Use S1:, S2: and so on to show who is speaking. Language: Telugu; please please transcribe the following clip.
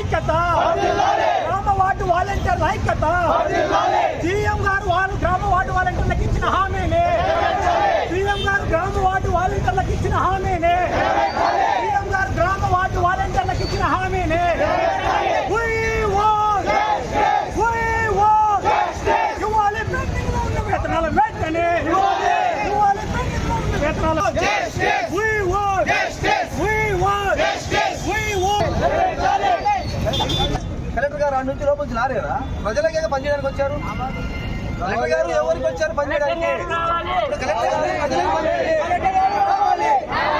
S1: ఐక్యత. గ్రామ వార్డు వాలంటీర్ల ఐక్యత. సీఎం గారు వారు గ్రామ వార్డు వాలంటీర్లకు ఇచ్చిన హామీనే. సీఎం గారు గ్రామ వార్డు వాలంటీర్లకు ఇచ్చిన హామీనే. సీఎం గారు గ్రామ వార్డు వాలంటీర్లకు ఇచ్చిన హామీనే. We want, we
S2: కలెక్టర్ గారు అన్ని నుంచి లోపలికి రాలేదా ప్రజలకే పనిచేయడానికి వచ్చారు? కలెక్టర్ గారు ఎవరికి వచ్చారు? పనిచేయడానికి కలెక్టర్ గారు.